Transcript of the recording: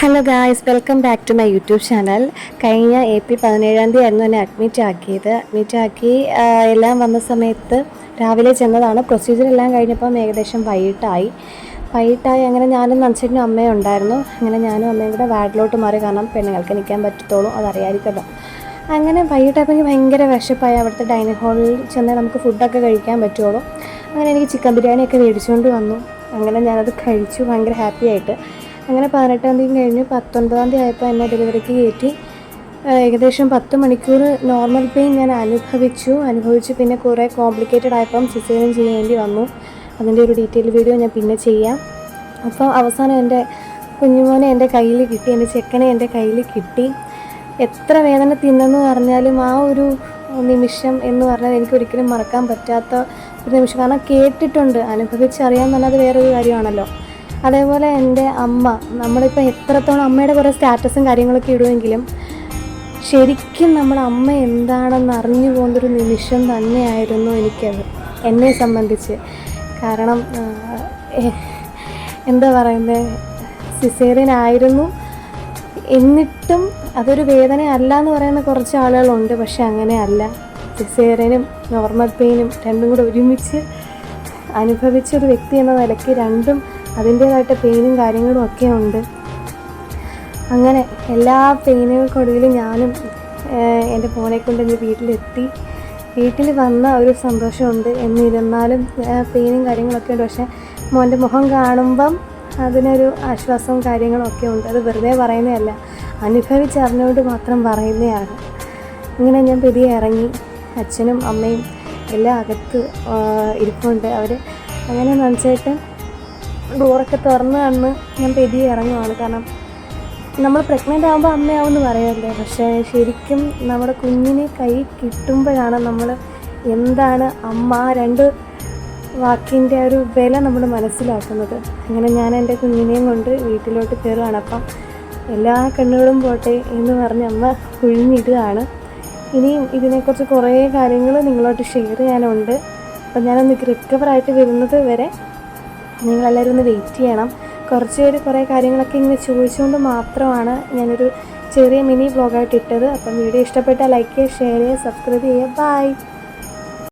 Hello guys welcome back to my YouTube channel കഴിഞ്ഞ April പതിനേഴാം തീയതി ആയിരുന്നു എന്നെ അഡ്മിറ്റ് ആക്കിയത്. അഡ്മിറ്റ് ആക്കി എല്ലാം വന്ന സമയത്ത് രാവിലെ ചെന്നതാണ്. പ്രൊസീജിയർ എല്ലാം കഴിഞ്ഞപ്പം ഏകദേശം വൈകിട്ടായി. വൈകിട്ടായി അങ്ങനെ ഞാനും നനച്ചേട്ടനും അമ്മയും ഉണ്ടായിരുന്നു. അങ്ങനെ ഞാനും അമ്മയും കൂടെ വാർഡിലോട്ട് മാറി. കാരണം പെണ്ണുങ്ങൾക്ക് നിൽക്കാൻ പറ്റത്തോളൂ അതറിയാമായിരിക്കല്ലോ അങ്ങനെ വൈകിട്ടായപ്പോൾ എനിക്ക് ഭയങ്കര വിശപ്പായി. അവിടുത്തെ ഡൈനിങ് ഹാളിൽ ചെന്നാൽ നമുക്ക് ഫുഡൊക്കെ കഴിക്കാൻ പറ്റുള്ളൂ. അങ്ങനെ എനിക്ക് ചിക്കൻ ബിരിയാണിയൊക്കെ മേടിച്ചുകൊണ്ട് വന്നു. അങ്ങനെ ഞാനത് കഴിച്ചു. ഭയങ്കര ഹാപ്പി ആയിട്ട്. അങ്ങനെ പതിനെട്ടാം തീയതി കഴിഞ്ഞ് പത്തൊൻപതാം തീയതി ആയപ്പോൾ എന്നെ ഡെലിവറിക്ക് കയറ്റി. ഏകദേശം പത്ത് മണിക്കൂർ നോർമൽ പെയിൻ ഞാൻ അനുഭവിച്ചു. അനുഭവിച്ച് പിന്നെ കുറേ കോംപ്ലിക്കേറ്റഡ് ആയപ്പം സിസേറിയൻ ചെയ്യേണ്ടി വന്നു. അതിന്റെ ഒരു ഡീറ്റെയിൽ വീഡിയോ ഞാൻ പിന്നെ ചെയ്യാം. അപ്പോൾ അവസാനം എന്റെ കുഞ്ഞുമോനെ എന്റെ കയ്യിൽ കിട്ടി എന്റെ ചെക്കനെ എന്റെ കയ്യിൽ കിട്ടി. എത്ര വേദന തിന്നെന്ന് പറഞ്ഞാലും ആ ഒരു നിമിഷം എന്ന് പറഞ്ഞാൽ എനിക്ക് ഒരിക്കലും മറക്കാൻ പറ്റാത്ത ഒരു നിമിഷം. കാരണം കേട്ടിട്ടുണ്ട് അനുഭവിച്ചറിയാൻ അത് വേറൊരു കാര്യമാണല്ലോ. അതേപോലെ എന്റെ അമ്മ നമ്മളിപ്പോൾ എത്രത്തോളം അമ്മയുടെ കുറേ സ്റ്റാറ്റസും കാര്യങ്ങളൊക്കെ ഇടുമെങ്കിലും ശരിക്കും നമ്മുടെ അമ്മ എന്താണെന്ന് അറിഞ്ഞു പോകുന്നൊരു നിമിഷം തന്നെയായിരുന്നു എനിക്കത് എന്നെ സംബന്ധിച്ച്. കാരണം എന്താ പറയുന്നത് സിസേറിയൻ ആയിരുന്നു എന്നിട്ടും അതൊരു വേദന അല്ല എന്ന് പറയുന്ന കുറച്ച് ആളുകളുണ്ട് പക്ഷെ അങ്ങനെയല്ല സിസേറിയനും നോർമൽ പെയിനും രണ്ടും കൂടെ ഒരുമിച്ച് അനുഭവിച്ച ഒരു വ്യക്തി എന്ന നിലയ്ക്ക് രണ്ടും അതിന്റേതായിട്ട് പെയിനും കാര്യങ്ങളും ഒക്കെ ഉണ്ട്. അങ്ങനെ എല്ലാ പെയിനുകൾക്കൊടുവിലും ഞാനും എന്റെ ഫോണെ കൊണ്ട് എന്റെ വീട്ടിലെത്തി. വീട്ടിൽ വന്ന ഒരു സന്തോഷമുണ്ട് എന്നിരുന്നാലും പെയിനും കാര്യങ്ങളൊക്കെ ഉണ്ട്. പക്ഷേ മോന്റെ മുഖം കാണുമ്പം അതിനൊരു ആശ്വാസവും കാര്യങ്ങളൊക്കെ ഉണ്ട്. അത് വെറുതെ പറയുന്നതല്ല അനുഭവിച്ചറിഞ്ഞുകൊണ്ട് മാത്രം പറയുന്നതാണ്. ഇങ്ങനെ ഞാൻ പെരിയെ ഇറങ്ങി. അച്ഛനും അമ്മയും എല്ലാം അകത്ത് ഇരിപ്പുണ്ട്. അവർ അങ്ങനെ നനച്ചേട്ടൻ ഡോറൊക്കെ തുറന്ന് കണ്ണ് ഞാൻ പെതി ഇറങ്ങുവാണ്. കാരണം നമ്മൾ പ്രഗ്നന്റ് ആകുമ്പോൾ അമ്മയാവും എന്ന് പറയല്ലേ. പക്ഷേ ശരിക്കും നമ്മുടെ കുഞ്ഞിനെ കൈ കിട്ടുമ്പോഴാണ് നമ്മൾ എന്താണ് അമ്മ രണ്ട് വാക്കിന്റെ ഒരു വില നമ്മൾ മനസ്സിലാക്കുന്നത്. അങ്ങനെ ഞാൻ എന്റെ കുഞ്ഞിനെയും കൊണ്ട് വീട്ടിലോട്ട് കയറുകയാണ് അപ്പം എല്ലാ കണ്ണുകളും പോട്ടെ എന്ന് പറഞ്ഞ് അമ്മ കുഴിഞ്ഞിടുകയാണ്. ഇനിയും ഇതിനെക്കുറിച്ച് കുറേ കാര്യങ്ങൾ നിങ്ങളോട്ട് ഷെയർ ചെയ്യാനുണ്ട്. അപ്പം ഞാനൊന്ന് റിക്കവറായിട്ട് വരുന്നത് വരെ നിങ്ങളെല്ലാവരും ഒന്ന് വെയിറ്റ് ചെയ്യണം. കുറച്ച് പേര് കുറേ കാര്യങ്ങളൊക്കെ ഇങ്ങനെ ചോദിച്ചുകൊണ്ട് മാത്രമാണ് ഞാനൊരു ചെറിയ മിനി ബ്ലോഗായിട്ട് ഇട്ടത്. അപ്പം വീഡിയോ ഇഷ്ടപ്പെട്ടാൽ ലൈക്ക് ചെയ്യുക ഷെയർ ചെയ്യുക സബ്സ്ക്രൈബ് ചെയ്യുക. ബൈ